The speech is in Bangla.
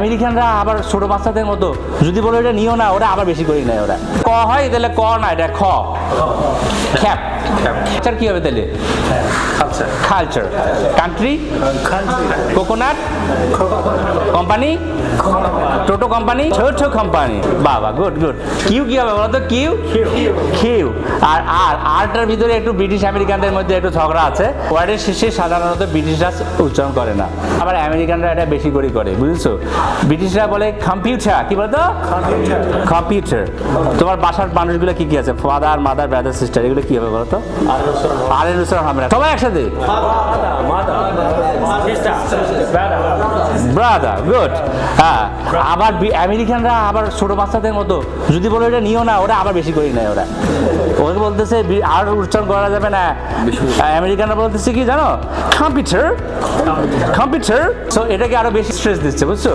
আমেরিকানরা আবার ছোট বাচ্চাদের মতো, যদি বলো এটা নিও না, ওরা আবার বেশি করে নেয় ওরা। ক হয়, তাহলে ক না, এটা খ। খ্যাপ। কালচার কি হবে তাহলে? কালচার কান্ট্রি কোকোনাট কোম্পানি টোটো কোম্পানি ছোট কোম্পানি বাবা গুড গুড কিউ কি হবে বলতো কিউ কিউ আর আর আরটার ভিতরে একটু ব্রিটিশ আমেরিকানদের মধ্যে একটু ঝগড়া আছে। ওয়ার্ডের শেষে সাধারণত ব্রিটিশরা উচ্চারণ করে না। আবার আমেরিকানরা এটা বেশি করে করে বুঝেছ? ব্রিটিশরা বলে কম্পিউটার কি বলতো? কম্পিউটার তোমার বাসার মানুষগুলো কি কি আছে? ফাদার মাদার ব্রাদার সিস্টার এগুলো কি হবে বলতো? আর অনুসরণ হবে। না। সবাই একসাথে? ব্রাদার গুড হ্যাঁ আবার আমেরিকানরা আবার ছোট বাচ্চাদের মতো। যদি বলো এটা নিও না ওরা আবার বেশি করে নেয় ওরা। ওকে বলতেছে আর উচ্চারণ করা যাবে না। আমেরিকানরা বলতেছে কি জানো? কম্পিউটার কম্পিউটার সো এটাকে আরও বেশি স্ট্রেস দিচ্ছে বুঝছ?